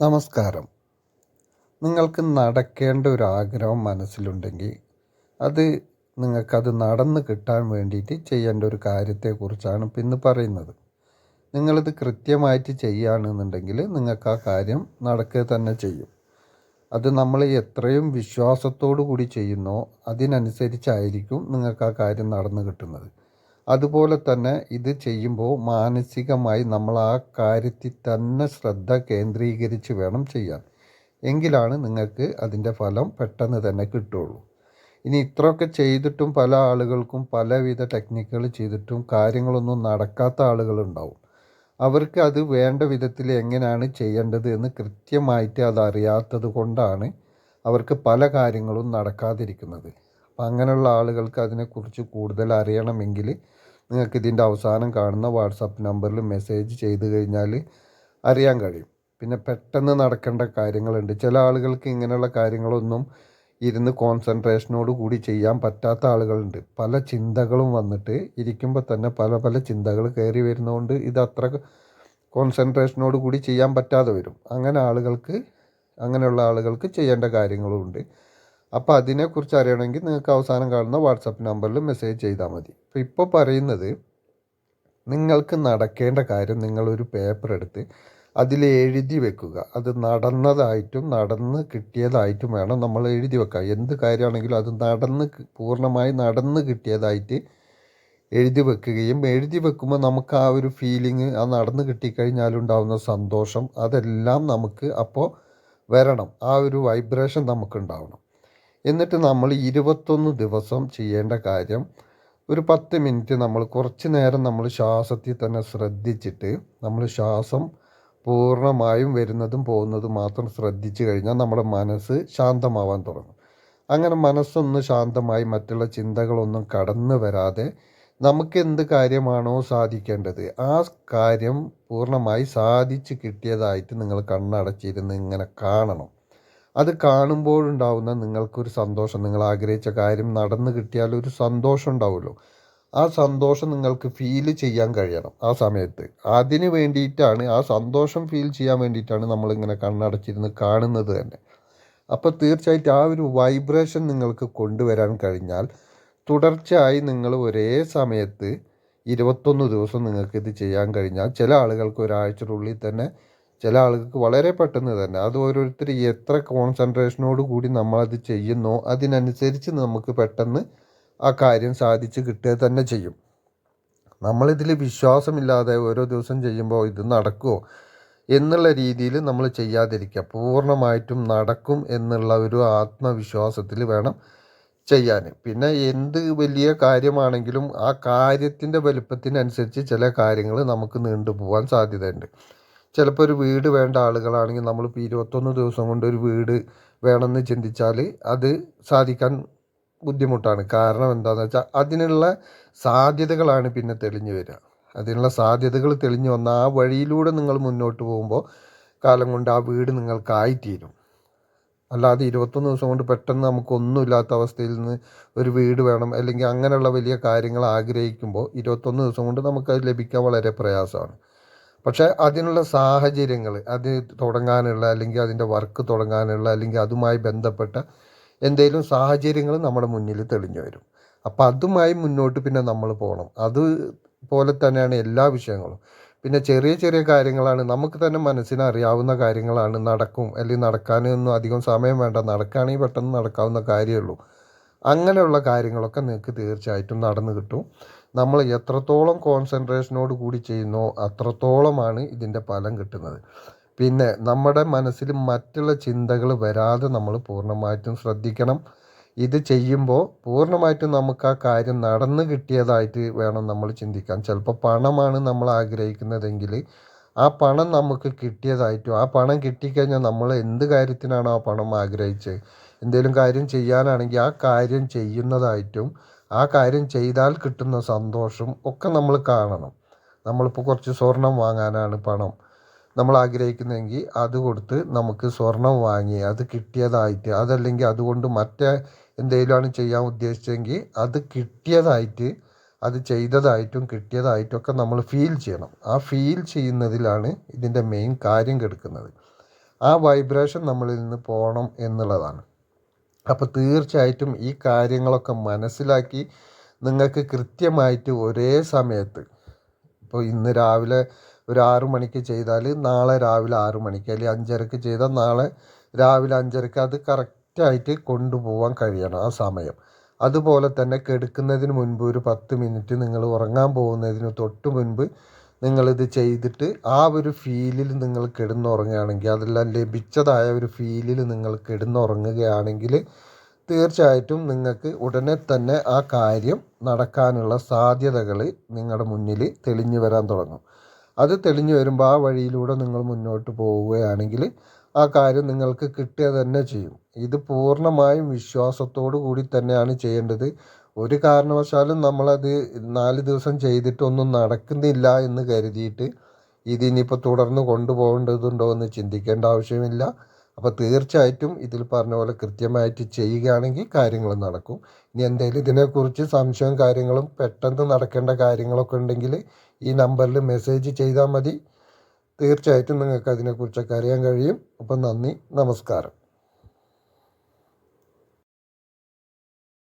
നമസ്കാരം. നിങ്ങൾക്ക് നടക്കേണ്ട ഒരു ആഗ്രഹം മനസ്സിലുണ്ടെങ്കിൽ അത് നിങ്ങൾക്കത് നടന്ന് കിട്ടാൻ വേണ്ടിയിട്ട് ചെയ്യേണ്ട ഒരു കാര്യത്തെക്കുറിച്ചാണ് ഇന്ന് പറയുന്നത്. നിങ്ങളിത് കൃത്യമായിട്ട് ചെയ്യുകയാണെന്നുണ്ടെങ്കിൽ നിങ്ങൾക്ക് ആ കാര്യം നടക്കുക തന്നെ ചെയ്യും. അത് നമ്മൾ എത്രയും വിശ്വാസത്തോടു കൂടി ചെയ്യുന്നോ അതിനനുസരിച്ചായിരിക്കും നിങ്ങൾക്ക് ആ കാര്യം നടന്നു കിട്ടുന്നത്. അതുപോലെ തന്നെ ഇത് ചെയ്യുമ്പോൾ മാനസികമായി നമ്മൾ ആ കാര്യത്തിൽ തന്നെ ശ്രദ്ധ കേന്ദ്രീകരിച്ച് വേണം ചെയ്യാൻ. എങ്കിലാണ് നിങ്ങൾക്ക് അതിന്റെ ഫലം പെട്ടെന്ന് തന്നെ കിട്ടുള്ളൂ ഇനി ഇത്രയൊക്കെ ചെയ്തിട്ടും പല ആളുകൾക്കും പലവിധ ടെക്നിക്കുകൾ ചെയ്തിട്ടും കാര്യങ്ങളൊന്നും നടക്കാത്ത ആളുകളുണ്ടാവും. അവർക്ക് അത് വേണ്ട വിധത്തിൽ എങ്ങനെയാണ് ചെയ്യേണ്ടത് എന്ന് കൃത്യമായിട്ട് അത് അറിയാത്തത് കൊണ്ടാണ് അവർക്ക് പല കാര്യങ്ങളും നടക്കാതിരിക്കുന്നത്. അപ്പം അങ്ങനെയുള്ള ആളുകൾക്ക് അതിനെക്കുറിച്ച് കൂടുതൽ അറിയണമെങ്കിൽ നിങ്ങൾക്ക് ഇതിന്റെ അവസാനം കാണുന്ന വാട്സാപ്പ് നമ്പറിൽ മെസ്സേജ് ചെയ്ത് കഴിഞ്ഞാൽ അറിയാൻ കഴിയും. പിന്നെ പെട്ടെന്ന് നടക്കേണ്ട കാര്യങ്ങളുണ്ട്. ചില ആളുകൾക്ക് ഇങ്ങനെയുള്ള കാര്യങ്ങളൊന്നും ഇരുന്ന് കോൺസെൻട്രേഷനോട് കൂടി ചെയ്യാൻ പറ്റാത്ത ആളുകളുണ്ട്. പല ചിന്തകളും വന്നിട്ട് ഇരിക്കുമ്പോൾ തന്നെ പല പല ചിന്തകൾ കയറി വരുന്നതുകൊണ്ട് ഇത് അത്ര കോൺസെൻട്രേഷനോട് കൂടി ചെയ്യാൻ പറ്റാതെ വരും. അങ്ങനെ ആളുകൾക്ക് അങ്ങനെയുള്ള ആളുകൾക്ക് ചെയ്യേണ്ട കാര്യങ്ങളുമുണ്ട് അപ്പോൾ അതിനെക്കുറിച്ച് അറിയണമെങ്കിൽ നിങ്ങൾക്ക് അവസാനം കാണുന്ന വാട്സപ്പ് നമ്പറിൽ മെസ്സേജ് ചെയ്താൽ മതി. അപ്പോൾ ഇപ്പോൾ പറയുന്നത് നിങ്ങൾക്ക് നടക്കേണ്ട കാര്യം നിങ്ങളൊരു പേപ്പർ എടുത്ത് അതിൽ എഴുതി വെക്കുക. അത് നടന്നതായിട്ടും നടന്ന് കിട്ടിയതായിട്ടും വേണം നമ്മൾ എഴുതി വെക്കുക. എന്ത് കാര്യമാണെങ്കിലും അത് നടന്ന് പൂർണമായി നടന്ന് കിട്ടിയതായിട്ട് എഴുതി വെക്കുകയും എഴുതി വെക്കുമ്പോൾ നമുക്ക് ആ ഒരു ഫീലിംഗ് ആ നടന്ന് കിട്ടിക്കഴിഞ്ഞാലുണ്ടാകുന്ന സന്തോഷം അതെല്ലാം നമുക്ക് അപ്പോൾ വരണം. ആ ഒരു വൈബ്രേഷൻ നമുക്കുണ്ടാവണം. എന്നിട്ട് നമ്മൾ ഇരുപത്തൊന്ന് ദിവസം ചെയ്യേണ്ട കാര്യം ഒരു പത്ത് മിനിറ്റ് നമ്മൾ കുറച്ച് നേരം നമ്മൾ ശ്വാസത്തിൽ തന്നെ ശ്രദ്ധിച്ചിട്ട് നമ്മൾ ശ്വാസം പൂർണമായും വരുന്നതും പോകുന്നതും മാത്രം ശ്രദ്ധിച്ചു കഴിഞ്ഞാൽ നമ്മുടെ മനസ്സ് ശാന്തമാവാൻ തുടങ്ങും. അങ്ങനെ മനസ്സൊന്ന് ശാന്തമായി മറ്റുള്ള ചിന്തകളൊന്നും കടന്നു വരാതെ നമുക്ക് എന്ത് കാര്യമാണോ സാധിക്കേണ്ടത് ആ കാര്യം പൂർണമായി സാധിച്ചു കിട്ടിയതായിട്ട് നിങ്ങൾ കണ്ണടച്ചിരുന്ന് ഇങ്ങനെ കാണണം. അത് കാണുമ്പോഴുണ്ടാവുന്ന നിങ്ങൾക്കൊരു സന്തോഷം നിങ്ങൾ ആഗ്രഹിച്ച കാര്യം നടന്നു കിട്ടിയാൽ ഒരു സന്തോഷം ഉണ്ടാവുമല്ലോ. ആ സന്തോഷം നിങ്ങൾക്ക് ഫീൽ ചെയ്യാൻ കഴിയണം ആ സമയത്ത്. അതിന് വേണ്ടിയിട്ടാണ് ആ സന്തോഷം ഫീൽ ചെയ്യാൻ വേണ്ടിയിട്ടാണ് നമ്മളിങ്ങനെ കണ്ണടച്ചിരുന്ന് കാണുന്നത് തന്നെ. അപ്പോൾ തീർച്ചയായിട്ടും ആ ഒരു വൈബ്രേഷൻ നിങ്ങൾക്ക് കൊണ്ടുവരാൻ കഴിഞ്ഞാൽ തുടർച്ചയായി നിങ്ങൾ ഒരേ സമയത്ത് ഇരുപത്തൊന്ന് ദിവസം നിങ്ങൾക്ക് ഇത് ചെയ്യാൻ കഴിഞ്ഞാൽ ചില ആളുകൾക്ക് ഒരാഴ്ചയുടെ ഉള്ളിൽ തന്നെ ചില ആളുകൾക്ക് വളരെ പെട്ടെന്ന് തന്നെ അത് ഓരോരുത്തർ എത്ര കോൺസെൻട്രേഷനോട് കൂടി നമ്മളത് ചെയ്യുന്നോ അതിനനുസരിച്ച് നമുക്ക് പെട്ടെന്ന് ആ കാര്യം സാധിച്ച് കിട്ടുക തന്നെ ചെയ്യും. നമ്മളിതിൽ വിശ്വാസമില്ലാതെ ഓരോ ദിവസം ചെയ്യുമ്പോൾ ഇത് നടക്കുമോ എന്നുള്ള രീതിയിൽ നമ്മൾ ചെയ്യാതിരിക്കുക. പൂർണമായിട്ടും നടക്കും എന്നുള്ള ഒരു ആത്മവിശ്വാസത്തിൽ വേണം ചെയ്യാൻ പിന്നെ എന്ത് വലിയ കാര്യമാണെങ്കിലും ആ കാര്യത്തിന്റെ വലുപ്പത്തിനനുസരിച്ച് ചില കാര്യങ്ങൾ നമുക്ക് നീണ്ടുപോകാൻ സാധ്യതയുണ്ട്. ചിലപ്പോൾ ഒരു വീട് വേണ്ട ആളുകളാണെങ്കിൽ നമ്മളിപ്പോൾ ഇരുപത്തൊന്ന് ദിവസം കൊണ്ട് ഒരു വീട് വേണമെന്ന് ചിന്തിച്ചാൽ അത് സാധിക്കാൻ ബുദ്ധിമുട്ടാണ്. കാരണം എന്താണെന്ന് വെച്ചാൽ അതിനുള്ള സാധ്യതകളാണ് പിന്നെ തെളിഞ്ഞു വരിക. അതിനുള്ള സാധ്യതകൾ തെളിഞ്ഞു വന്ന ആ വഴിയിലൂടെ നിങ്ങൾ മുന്നോട്ട് പോകുമ്പോൾ കാലം കൊണ്ട് ആ വീട് നിങ്ങൾക്കായിത്തീരും. അല്ലാതെ ഇരുപത്തൊന്ന് ദിവസം കൊണ്ട് പെട്ടെന്ന് നമുക്കൊന്നുമില്ലാത്ത അവസ്ഥയിൽ നിന്ന് ഒരു വീട് വേണം അല്ലെങ്കിൽ അങ്ങനെയുള്ള വലിയ കാര്യങ്ങൾ ആഗ്രഹിക്കുമ്പോൾ ഇരുപത്തൊന്ന് ദിവസം കൊണ്ട് നമുക്കത് ലഭിക്കാൻ വളരെ പ്രയാസമാണ്. പക്ഷേ അതിനുള്ള സാഹചര്യങ്ങൾ അത് തുടങ്ങാനുള്ള അല്ലെങ്കിൽ അതിന്റെ വർക്ക് തുടങ്ങാനുള്ള അല്ലെങ്കിൽ അതുമായി ബന്ധപ്പെട്ട എന്തെങ്കിലും സാഹചര്യങ്ങൾ നമ്മുടെ മുന്നിൽ തെളിഞ്ഞു വരും. അപ്പം അതുമായി മുന്നോട്ട് പിന്നെ നമ്മൾ പോകണം. അതുപോലെ തന്നെയാണ് എല്ലാ വിഷയങ്ങളും. പിന്നെ ചെറിയ ചെറിയ കാര്യങ്ങളാണ്. നമുക്ക് തന്നെ മനസ്സിന് അറിയാവുന്ന കാര്യങ്ങളാണ് നടക്കും. അല്ലെങ്കിൽ നടക്കാനൊന്നും അധികം സമയം വേണ്ട. നടക്കുകയാണെങ്കിൽ പെട്ടെന്ന് നടക്കാവുന്ന കാര്യമുള്ളൂ അങ്ങനെയുള്ള കാര്യങ്ങളൊക്കെ നിങ്ങൾക്ക് തീർച്ചയായിട്ടും നടന്നു കിട്ടും. നമ്മൾ എത്രത്തോളം കോൺസെൻട്രേഷനോട് കൂടി ചെയ്യുന്നോ അത്രത്തോളമാണ് ഇതിന്റെ ഫലം കിട്ടുന്നത്. പിന്നെ നമ്മുടെ മനസ്സിൽ മറ്റുള്ള ചിന്തകൾ വരാതെ നമ്മൾ പൂർണമായിട്ടും ശ്രദ്ധിക്കണം. ഇത് ചെയ്യുമ്പോൾ പൂർണമായിട്ടും നമുക്ക് ആ കാര്യം നടന്നു കിട്ടിയതായിട്ട് വേണം നമ്മൾ ചിന്തിക്കാൻ. ചിലപ്പോൾ പണമാണ് നമ്മൾ ആഗ്രഹിക്കുന്നതെങ്കിൽ ആ പണം നമുക്ക് കിട്ടിയതായിട്ടും ആ പണം കിട്ടിക്കഴിഞ്ഞാൽ നമ്മൾ എന്ത് കാര്യത്തിനാണോ ആ പണം ആഗ്രഹിച്ചത്? എന്തെങ്കിലും കാര്യം ചെയ്യാനാണെങ്കിൽ ആ കാര്യം ചെയ്യുന്നതായിട്ടും ആ കാര്യം ചെയ്താൽ കിട്ടുന്ന സന്തോഷം ഒക്കെ നമ്മൾ കാണണം. നമ്മളിപ്പോൾ കുറച്ച് സ്വർണം വാങ്ങാനാണ് പണം. നമ്മൾ ആഗ്രഹിക്കുന്നതെങ്കിൽ അത് കൊടുത്ത് നമുക്ക് സ്വർണം വാങ്ങി അത് കിട്ടിയതായിട്ട് അതല്ലെങ്കിൽ അതുകൊണ്ട് മറ്റേ എന്തെങ്കിലുമാണ് ചെയ്യാൻ ഉദ്ദേശിച്ചെങ്കിൽ അത് കിട്ടിയതായിട്ട് അത് ചെയ്തതായിട്ടും കിട്ടിയതായിട്ടും ഒക്കെ നമ്മൾ ഫീൽ ചെയ്യണം. ആ ഫീൽ ചെയ്യുന്നതിലാണ് ഇതിന്റെ മെയിൻ കാര്യം കിടക്കുന്നത്. ആ വൈബ്രേഷൻ നമ്മളിൽ നിന്ന് പോകണം എന്നുള്ളതാണ്. അപ്പോൾ തീർച്ചയായിട്ടും ഈ കാര്യങ്ങളൊക്കെ മനസ്സിലാക്കി നിങ്ങൾക്ക് കൃത്യമായിട്ട് ഒരേ സമയത്ത് ഇപ്പോൾ ഇന്ന് രാവിലെ ഒരു ആറു മണിക്ക് ചെയ്താൽ നാളെ രാവിലെ ആറു മണിക്ക് അല്ലെങ്കിൽ അഞ്ചരക്ക് ചെയ്താൽ നാളെ രാവിലെ അഞ്ചരക്ക് അത് കറക്റ്റായിട്ട് കൊണ്ടുപോകാൻ കഴിയണം ആ സമയം. അതുപോലെ തന്നെ കെടുക്കുന്നതിന് മുൻപ് ഒരു പത്ത് മിനിറ്റ് നിങ്ങൾ ഉറങ്ങാൻ പോകുന്നതിന് തൊട്ട് മുൻപ് നിങ്ങളിത് ചെയ്തിട്ട് ആ ഒരു ഫീലിൽ നിങ്ങൾ കിടന്നുറങ്ങുകയാണെങ്കിൽ അതെല്ലാം ലഭിച്ചതായ ഒരു ഫീലിൽ നിങ്ങൾ കിടന്നുറങ്ങുകയാണെങ്കിൽ തീർച്ചയായിട്ടും നിങ്ങൾക്ക് ഉടനെ തന്നെ ആ കാര്യം നടക്കാനുള്ള സാധ്യതകൾ നിങ്ങളുടെ മുന്നിൽ തെളിഞ്ഞു വരാൻ തുടങ്ങും. അത് തെളിഞ്ഞു വരുമ്പോൾ ആ വഴിയിലൂടെ നിങ്ങൾ മുന്നോട്ട് പോവുകയാണെങ്കിൽ ആ കാര്യം നിങ്ങൾക്ക് കിട്ടുക തന്നെ ചെയ്യും. ഇത് പൂർണമായും വിശ്വാസത്തോടു കൂടി തന്നെയാണ് ചെയ്യേണ്ടത്. ഒരു കാരണവശാലും നമ്മളത് നാല് ദിവസം ചെയ്തിട്ടൊന്നും നടക്കുന്നില്ല എന്ന് കരുതിയിട്ട് ഇതിനിപ്പോൾ തുടർന്ന് കൊണ്ടുപോകേണ്ടതുണ്ടോ എന്ന് ചിന്തിക്കേണ്ട ആവശ്യമില്ല. അപ്പോൾ തീർച്ചയായിട്ടും ഇതിൽ പറഞ്ഞ പോലെ കൃത്യമായിട്ട് ചെയ്യുകയാണെങ്കിൽ കാര്യങ്ങൾ നടക്കും. ഇനി എന്തെങ്കിലും ഇതിനെക്കുറിച്ച് സംശയവും കാര്യങ്ങളും പെട്ടെന്ന് നടക്കേണ്ട കാര്യങ്ങളൊക്കെ ഉണ്ടെങ്കിൽ ഈ നമ്പറിൽ മെസ്സേജ് ചെയ്താൽ മതി. തീർച്ചയായിട്ടും നിങ്ങൾക്ക് അതിനെക്കുറിച്ചൊക്കെ അറിയാൻ കഴിയും. അപ്പം നന്ദി നമസ്കാരം.